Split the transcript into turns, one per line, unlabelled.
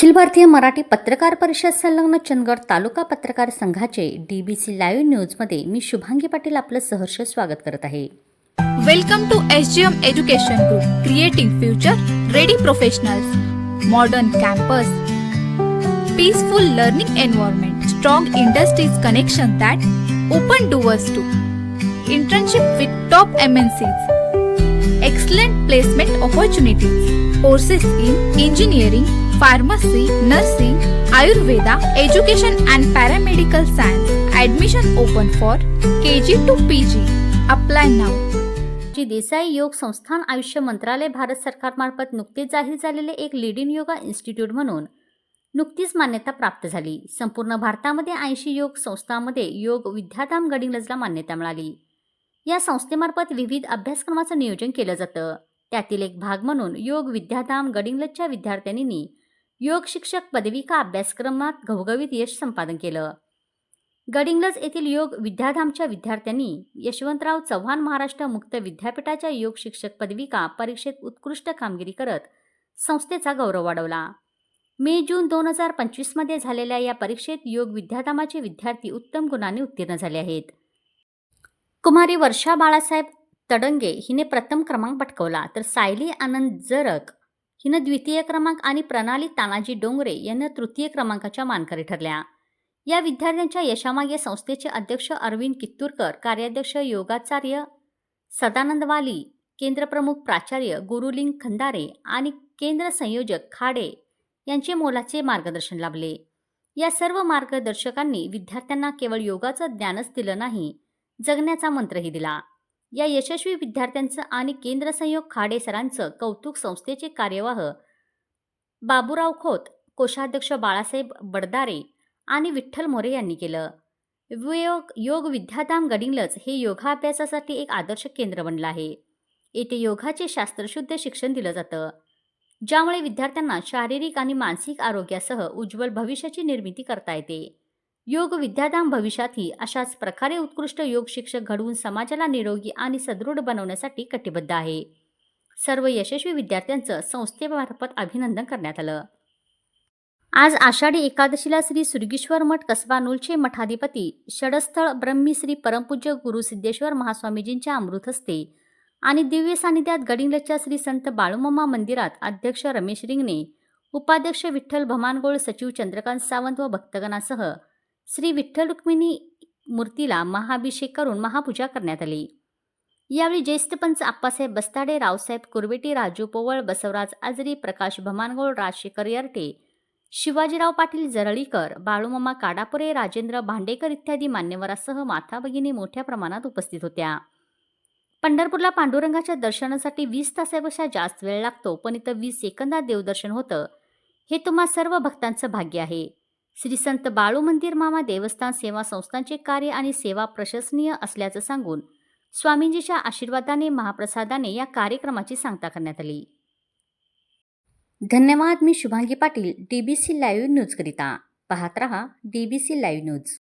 अखिल भारतीय मराठी पत्रकार परिषद संलग्न चंदगड तालुका पत्रकार संघाचे डी बी सी लाईव्ह न्यूजमध्ये मी शुभांगी पाटील आपलं सहर्ष स्वागत करत आहे.
Welcome to S G M education group creative future ready professional modern campus peaceful learning environment strong industries connection that open doors to internship with top M N C excellent placement opportunities courses in engineering pharmacy nursing Ayurveda education and paramedical science. Admission open for K
G to P G apply now G Desai Yog Sansthan आयुष्य मंत्रालय भारत सरकारमार्फत नुकतेच जाहीर झालेले एक leading yoga institute म्हणून नुकतीच मान्यता प्राप्त झाली. संपूर्ण भारतामध्ये ऐंशी योग संस्थांमध्ये योग विद्याधाम गडिंगलजला मान्यता मिळाली. या संस्थेमार्फत विविध अभ्यासक्रमाचं नियोजन केलं जातं. त्यातील एक भाग म्हणून योग विद्याधाम गडिंगलजच्या विद्यार्थ्यांनी योग शिक्षक पदविका अभ्यासक्रमात घवघवीत यश संपादन केलं? गडिंग्लज येथील योग विद्याधामच्या विद्यार्थ्यांनी यशवंतराव चव्हाण महाराष्ट्र मुक्त विद्यापीठाच्या योग शिक्षक पदविका परीक्षेत उत्कृष्ट कामगिरी करत संस्थेचा गौरव वाढवला? मे जून दोन हजार पंचवीसमध्ये झालेल्या या परीक्षेत योग विद्याधामाचे विद्यार्थी उत्तम गुणांनी उत्तीर्ण झाले आहेत. कुमारी वर्षा बाळासाहेब तडंगे हिने प्रथम क्रमांक पटकवला तर सायली आनंद जरक हिनं द्वितीय क्रमांक आणि प्रणाली तानाजी डोंगरे यांना तृतीय क्रमांकाच्या मानकरी ठरल्या. या विद्यार्थ्यांच्या यशामागे संस्थेचे अध्यक्ष अरविंद कित्तूरकर कार्याध्यक्ष योगाचार्य सदानंद वाली केंद्रप्रमुख प्राचार्य गुरुलिंग खंदारे आणि केंद्र संयोजक खाडे यांचे मोलाचे मार्गदर्शन लाभले. या सर्व मार्गदर्शकांनी विद्यार्थ्यांना केवळ योगाचं ज्ञानच दिलं नाही जगण्याचा मंत्रही दिला. या यशस्वी विद्यार्थ्यांचं आणि केंद्र संयोग खाडे सरांचं कौतुक संस्थेचे कार्यवाह बाबूराव खोत कोषाध्यक्ष बाळासाहेब बडदारे आणि विठ्ठल मोरे यांनी केलं. वियोग योग विद्याधाम गडिंगलच हे योगाभ्यासासाठी एक आदर्श केंद्र बनलं आहे. येथे योगाचे शास्त्रशुद्ध शिक्षण दिलं जातं. ज्यामुळे विद्यार्थ्यांना शारीरिक आणि मानसिक आरोग्यासह उज्ज्वल भविष्याची निर्मिती करता येते. योग विद्याधाम भविष्यातही अशाच प्रकारे उत्कृष्ट योग शिक्षक घडवून समाजाला निरोगी आणि सदृढ बनवण्यासाठी कटिबद्ध आहे. सर्व यशस्वी विद्यार्थ्यांचं संस्थेमार्फत अभिनंदन करण्यात आलं. आज आषाढी एकादशीला श्री सुरगीश्वर मठ कसबा नूलचे मठाधिपती षडस्थळ ब्रह्मी श्री परमपूज्य गुरु सिद्धेश्वर महास्वामीजींच्या अमृत हस्ते आणि दिव्य सानिध्यात गडिंगलच्या श्री संत बाळूमामा मंदिरात अध्यक्ष रमेश रिंगणे उपाध्यक्ष विठ्ठल भमानगोळ सचिव चंद्रकांत सावंत व भक्तगणासह श्री विठ्ठल रुक्मिणी मूर्तीला महाभिषेक करून महापूजा करण्यात आली. यावेळी ज्येष्ठ पंच आप्पासाहेब बस्ताडे रावसाहेब कुरवेटी राजू पोवळ बसवराज आजरी प्रकाश भमानगोळ राजशेखर यरटे शिवाजीराव पाटील जरळीकर बाळूमामा काडापुरे राजेंद्र भांडेकर इत्यादी मान्यवरासह माता भगिनी मोठ्या प्रमाणात उपस्थित होत्या. पंढरपूरला पांडुरंगाच्या दर्शनासाठी वीस तासापेक्षा जास्त वेळ लागतो पण इथं वीस सेकंदात देवदर्शन होतं. हे तुम्हा सर्व भक्तांचं भाग्य आहे. श्री संत बाळू मंदिर मामा देवस्थान सेवा संस्थांचे कार्य आणि सेवा प्रशंसनीय असल्याचं सांगून स्वामींजीच्या आशीर्वादाने महाप्रसादाने या कार्यक्रमाची सांगता करण्यात आली. धन्यवाद मी Shubhangi Patil D B C live न्यूजकरिता पाहत रहा D B C live news